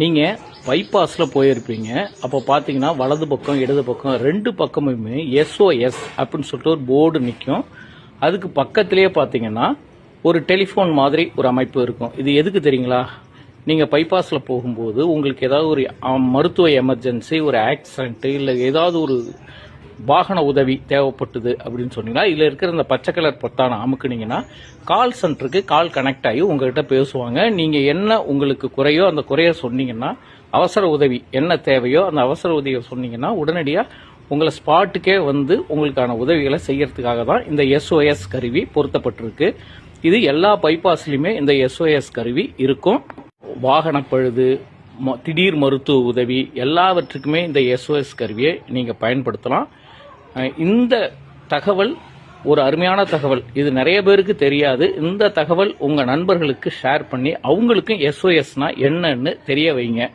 நீங்கள் பைபாஸில் போயிருப்பீங்க. அப்போ பார்த்தீங்கன்னா வலது பக்கம் இடது பக்கம் ரெண்டு பக்கமுமே எஸ்ஓஎஸ் அப்படின்னு சொல்லிட்டு ஒரு போர்டு நிற்கும் அதுக்கு பக்கத்திலேயே பார்த்தீங்கன்னா ஒரு டெலிஃபோன் மாதிரி ஒரு அமைப்பு இருக்கும். இது எதுக்கு தெரியுங்களா? நீங்கள் பைபாஸில் போகும்போது உங்களுக்கு ஏதாவது ஒரு மருத்துவ எமர்ஜென்சி ஒரு ஆக்சிடென்ட்டு இல்லை ஏதாவது ஒரு வாகன உதவி தேவைப்பட்டது அப்படின்னு சொன்னீங்கன்னா இதில் இருக்கிற இந்த பச்சை கலர் பொத்தானை அமுக்குனீங்கன்னா கால் சென்டருக்கு கால் கனெக்ட் ஆகி உங்ககிட்ட பேசுவாங்க. நீங்கள் என்ன உங்களுக்கு குறையோ அந்த குறைய சொன்னீங்கன்னா அவசர உதவி என்ன தேவையோ அந்த அவசர உதவியை சொன்னீங்கன்னா உடனடியாக உங்களை ஸ்பாட்டுக்கே வந்து உங்களுக்கான உதவிகளை செய்யறதுக்காக தான் இந்த எஸ்ஓஎஸ் கருவி பொருத்தப்பட்டிருக்கு. இது எல்லா பைபாஸ்லையுமே இந்த எஸ்ஓஎஸ் கருவி இருக்கும். வாகன பழுது திடீர் மருத்துவ உதவி எல்லாவற்றுக்குமே இந்த எஸ்ஓஎஸ் கருவியை நீங்கள் பயன்படுத்தலாம். இந்த தகவல் ஒரு அருமையான தகவல். இது நிறைய பேருக்கு தெரியாது. இந்த தகவல் உங்கள் நண்பர்களுக்கு ஷேர் பண்ணி அவங்களுக்கும் எஸ்ஓஎஸ்னா என்னன்னு தெரிய வைங்க.